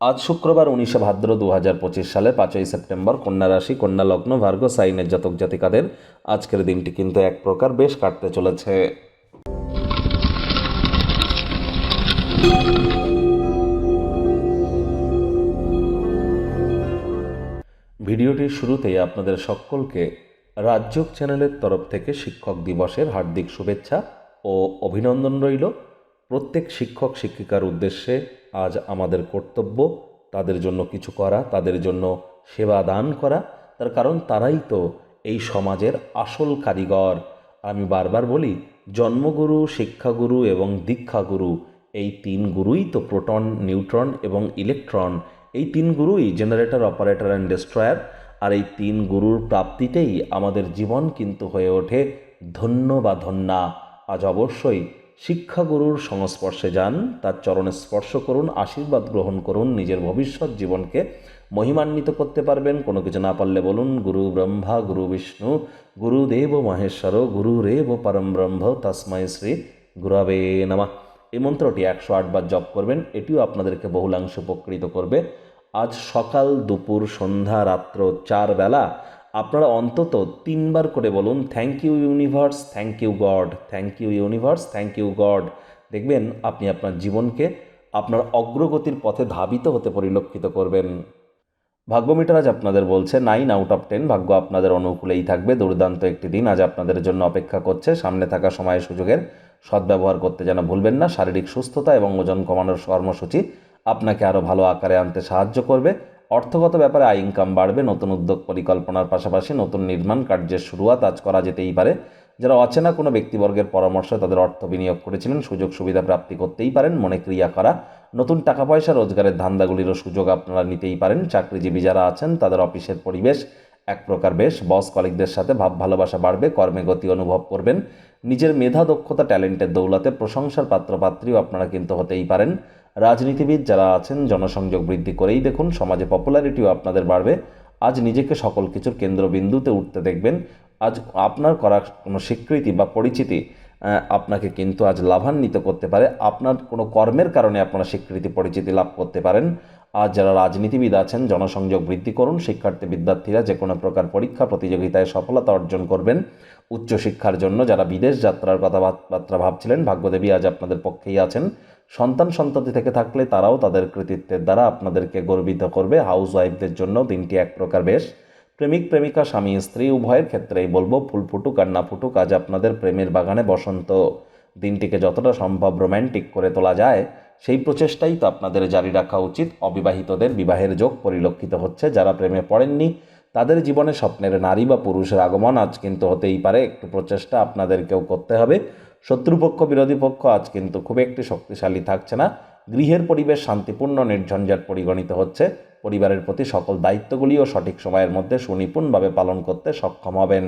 আজ শুক্রবার উনিশে ভাদ্র দু হাজার পঁচিশ সালে পাঁচই সেপ্টেম্বর কন্যা রাশি, কন্যা লগ্ন, ভার্গ, সাইনের জাতক জাতিকাদের আজকের দিনটি কিন্তু এক প্রকার বেশ কাটতে চলেছে। ভিডিওটির শুরুতেই আপনাদের সকলকে রাজ্যক চ্যানেলের তরফ থেকে শিক্ষক দিবসের হার্দিক শুভেচ্ছা ও অভিনন্দন রইল। প্রত্যেক শিক্ষক শিক্ষিকার উদ্দেশ্যে আজ আমাদের কর্তব্য তাদের জন্য কিছু করা, তাদের জন্য সেবা দান করা। তার কারণ তারাই তো এই সমাজের আসল কারিগর। আমি বারবার বলি, জন্মগুরু, শিক্ষাগুরু এবং দীক্ষাগুরু, এই তিন গুরুই তো প্রোটন, নিউট্রন এবং ইলেকট্রন। এই তিন গুরুই জেনারেটর, অপারেটর অ্যান্ড ডেস্ট্রয়ার আর এই তিন গুরুর প্রাপ্তিতেই আমাদের জীবন কিন্তু হয়ে ওঠে ধন্য বা ধন্যা। আজ অবশ্যই শিক্ষাগুরুর সংস্পর্শে যান, তার চরণে স্পর্শ করুন, আশীর্বাদ গ্রহণ করুন, নিজের ভবিষ্যৎ জীবনকে মহিমান্বিত করতে পারবেন। কোনো কিছু না পারলে বলুন, গুরু ব্রহ্মা, গুরু বিষ্ণু গুরুদেব মহেশ্বর গুরুরেব পরম ব্রহ্ম, তস্মৈ শ্রী গুরাবে নামা। এই মন্ত্রটি একশো আটবার জপ করবেন, এটিও আপনাদেরকে বহুলাংশে উপকৃত করবে। আজ সকাল দুপুর সন্ধ্যা রাত্র চার বেলা আপনারা অন্তত তিনবার করে বলুন thank you universe thank you God thank you universe thank you God দেখবেন আপনি আপনার জীবনকে আপনার অগ্রগতির পথে ধাবিত হতে পরিলক্ষিত করবেন। ভাগ্যমিটার আজ আপনাদের বলছে নাইন আউট অফ টেন ভাগ্য আপনাদের অনুকূলেই থাকবে। দুর্দান্ত একটি দিন আজ আপনাদের জন্য অপেক্ষা করছে। সামনে থাকা সময় সুযোগের সদ্ব্যবহার করতে যেন ভুলবেন না। শারীরিক সুস্থতা এবং ওজন কমানোর কর্মসূচি আপনাকে আরও ভালো আকারে আনতে সাহায্য করবে। অর্থগত ব্যাপারে আয় ইনকাম বাড়বে, নতুন উদ্যোগ পরিকল্পনার পাশাপাশি নতুন নির্মাণ কার্যের শুরুয়াত আজ করা যেতেই পারে। যারা অচেনা কোনো ব্যক্তিবর্গের পরামর্শে তাদের অর্থ বিনিয়োগ করেছিলেন, সুযোগ সুবিধা প্রাপ্তি করতেই পারেন মনে ক্রিয়া করা, নতুন টাকা পয়সা রোজগারের ধান্দাগুলিরও সুযোগ আপনারা নিতেই পারেন। চাকরিজীবী যারা আছেন, তাদের অফিসের পরিবেশ এক প্রকার বেশ বস কলিকদের সাথে ভাব ভালোবাসা বাড়বে, কর্মে গতি অনুভব করবেন। নিজের মেধা, দক্ষতা, ট্যালেন্টের দৌলতে প্রশংসার পাত্রপাত্রীও আপনারা কিন্তু হতেই পারেন। রাজনীতিবিদ যারা আছেন, জনসংযোগ বৃদ্ধি করেই দেখুন, সমাজে পপুলারিটিও আপনাদের বাড়বে। আজ নিজেকে সকল কিছুর কেন্দ্রবিন্দুতে উঠতে দেখবেন। আজ আপনার করা কোনো স্বীকৃতি বা পরিচিতি আপনাকে কিন্তু আজ লাভান্বিত করতে পারে। আপনার কোনো কর্মের কারণে আপনারা স্বীকৃতি, পরিচিতি লাভ করতে পারেন। আজ যারা রাজনীতিবিদ আছেন, জনসংযোগ বৃদ্ধি করুন, শিক্ষার্থী বিদ্যার্থীরা যে কোনো প্রকার পরীক্ষা প্রতিযোগিতায় সফলতা অর্জন করবেন। উচ্চশিক্ষার জন্য যারা বিদেশ যাত্রার কথাবার্তা ভাবছিলেন, ভাগ্যদেবী আজ আপনাদের পক্ষেই আছেন। সন্তান সন্ততি থেকে থাকলে তারাও তাদের কৃতিত্বের দ্বারা আপনাদেরকে গর্বিত করবে। হাউস ওয়াইফদের জন্য দিনটি এক প্রকার বেশ। প্রেমিক, প্রেমিকা, স্বামী, স্ত্রী, উভয়ের ক্ষেত্রেই বলব, ফুল ফুটুক আর না ফুটুক, আজ আপনাদের প্রেমের বাগানে বসন্ত। দিনটিকে যতটা সম্ভব রোম্যান্টিক করে তোলা যায়। সেই প্রচেষ্টাই তো আপনাদের জারি রাখা উচিত। অবিবাহিতদের বিবাহের যোগ পরিলক্ষিত হচ্ছে। যারা প্রেমে পড়েননি, তাদের জীবনে স্বপ্নের নারী বা পুরুষের আগমন আজ কিন্তু হতেই পারে। একটু প্রচেষ্টা আপনাদেরকেও করতে হবে। শত্রুপক্ষ, বিরোধী পক্ষ আজ কিন্তু খুব একটি শক্তিশালী থাকছে না। গৃহের পরিবেশ শান্তিপূর্ণ, নির্ঝঞ্ঝাট পরিগণিত হচ্ছে। পরিবারের প্রতি সকল দায়িত্বগুলিও সঠিক সময়ের মধ্যে সুনিপুণভাবে পালন করতে সক্ষম হবেন।